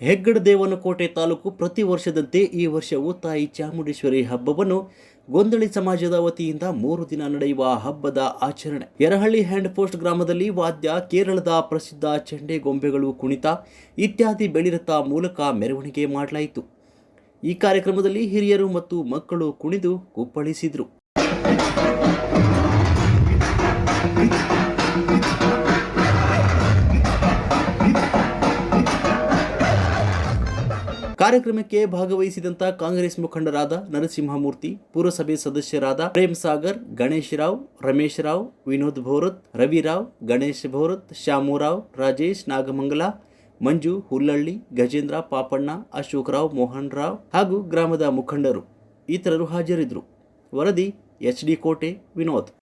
ಹೆಗ್ಗಡದೇವನಕೋಟೆ ತಾಲೂಕು ಪ್ರತಿ ವರ್ಷದಂತೆ ಈ ವರ್ಷವೂ ತಾಯಿ ಚಾಮುಂಡೇಶ್ವರಿ ಹಬ್ಬವನ್ನು ಗೊಂದಳಿ ಸಮಾಜದ ವತಿಯಿಂದ ಮೂರು ದಿನ ನಡೆಯುವ ಹಬ್ಬದ ಆಚರಣೆ. ಯರಹಳ್ಳಿ ಹ್ಯಾಂಡ್ ಪೋಸ್ಟ್ ಗ್ರಾಮದಲ್ಲಿ ವಾದ್ಯ, ಕೇರಳದ ಪ್ರಸಿದ್ಧ ಚಂಡೆ ಗೊಂಬೆಗಳು ಕುಣಿತ ಇತ್ಯಾದಿ ಬೆಳಿರಥ ಮೂಲಕ ಮೆರವಣಿಗೆ ಮಾಡಲಾಯಿತು. ಈ ಕಾರ್ಯಕ್ರಮದಲ್ಲಿ ಹಿರಿಯರು ಮತ್ತು ಮಕ್ಕಳು ಕುಣಿದು ಕುಪ್ಪಳಿಸಿದರು. ಕಾರ್ಯಕ್ರಮಕ್ಕೆ ಭಾಗವಹಿಸಿದಂತ ಕಾಂಗ್ರೆಸ್ ಮುಖಂಡರಾದ ನರಸಿಂಹಮೂರ್ತಿ, ಪುರಸಭೆ ಸದಸ್ಯರಾದ ಪ್ರೇಮ್ ಸಾಗರ್ ಗಣೇಶ್ ರಾವ್ ರಮೇಶ್ ರಾವ್ ವಿನೋದ್ ಭೋರತ್, ರವಿರಾವ್, ಗಣೇಶ್ ಭೋರತ್, ಶ್ಯಾಮುರಾವ್, ರಾಜೇಶ್, ನಾಗಮಂಗಲ, ಮಂಜು, ಹುಲ್ಲಳ್ಳಿ, ಗಜೇಂದ್ರ, ಪಾಪಣ್ಣ ಅಶೋಕ್ ರಾವ್ ಮೋಹನ್ ರಾವ್ ಹಾಗೂ ಗ್ರಾಮದ ಮುಖಂಡರು. ಇತರರು ಹಾಜರಿದ್ದರು. ವರದಿ ಎಚ್ ಡಿ ಕೋಟೆ, ವಿನೋದ್.